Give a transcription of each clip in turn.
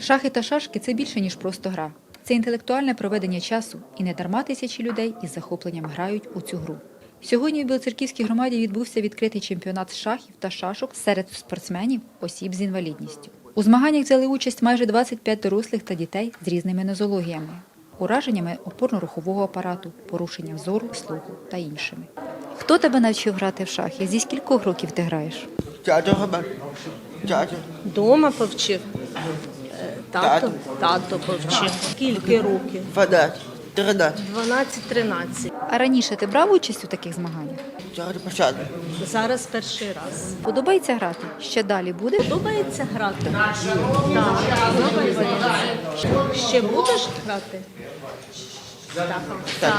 Шахи та шашки це більше, ніж просто гра. Це інтелектуальне проведення часу, і не дарма тисячі людей із захопленням грають у цю гру. Сьогодні в Білоцерківській громаді відбувся відкритий чемпіонат шахів та шашок серед спортсменів осіб з інвалідністю. У змаганнях взяли участь майже 25 дорослих та дітей з різними нозологіями, ураженнями опорно-рухового апарату, порушенням зору, слуху та іншими. Хто тебе навчив грати в шахи? Зі скількох років ти граєш? Дядя. Дома повчив. Тато, Тато. повчив. Скільки років? Фадат. Тридат. 12-13. А раніше ти брав участь у таких змаганнях? Пашади. Зараз перший раз. Подобається грати? Ще далі будеш? Подобається грати? Так, подобається. Ще будеш грати? Так. так.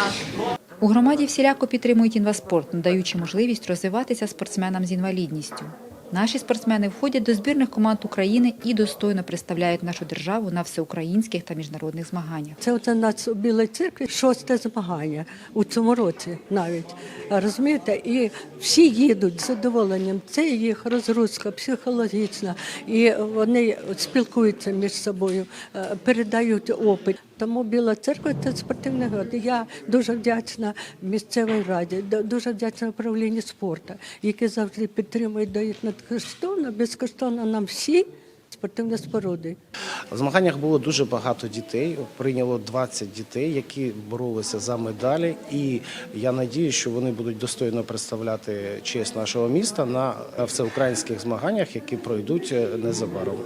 У громаді всіляко підтримують інваспорт, надаючи можливість розвиватися спортсменам з інвалідністю. Наші спортсмени входять до збірних команд України і достойно представляють нашу державу на всеукраїнських та міжнародних змаганнях. Це от у нас у Білій церкві шосте змагання у цьому році навіть. Розумієте, і всі їдуть з задоволенням. Це їх розгрузка психологічна, і вони спілкуються між собою, е, передають опит. Тому Біла церква це спортивний град. Я дуже вдячна місцевій раді, дуже вдячна управлінню спорту, які завжди підтримують, дають безкоштовно, безкоштовно нам всі спортивні споруди. В змаганнях було дуже багато дітей. Прийняло 20 дітей, які боролися за медалі. І я надію, що вони будуть достойно представляти честь нашого міста на всеукраїнських змаганнях, які пройдуть е, незабаром.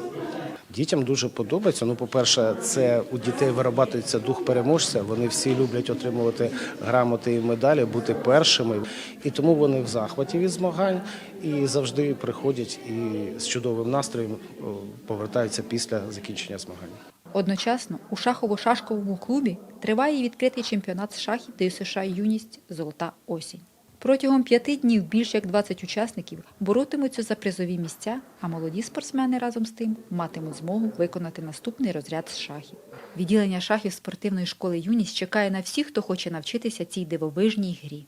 Дітям дуже подобається. Ну, по-перше, це у дітей вирабатується дух переможця. Вони всі люблять отримувати грамоти і медалі, бути першими. І тому вони в захваті від змагань і завжди приходять і з чудовим настроєм повертаються після закінчення змагань. Одночасно у шахово-шашковому клубі триває відкритий чемпіонат з шахів ДЮСШ «Юність. Золота осінь». Протягом п'яти днів більше як 20 учасників боротимуться за призові місця, а молоді спортсмени разом з тим матимуть змогу виконати наступний розряд з шахів. Відділення шахів спортивної школи «Юність» чекає на всіх, хто хоче навчитися цій дивовижній грі.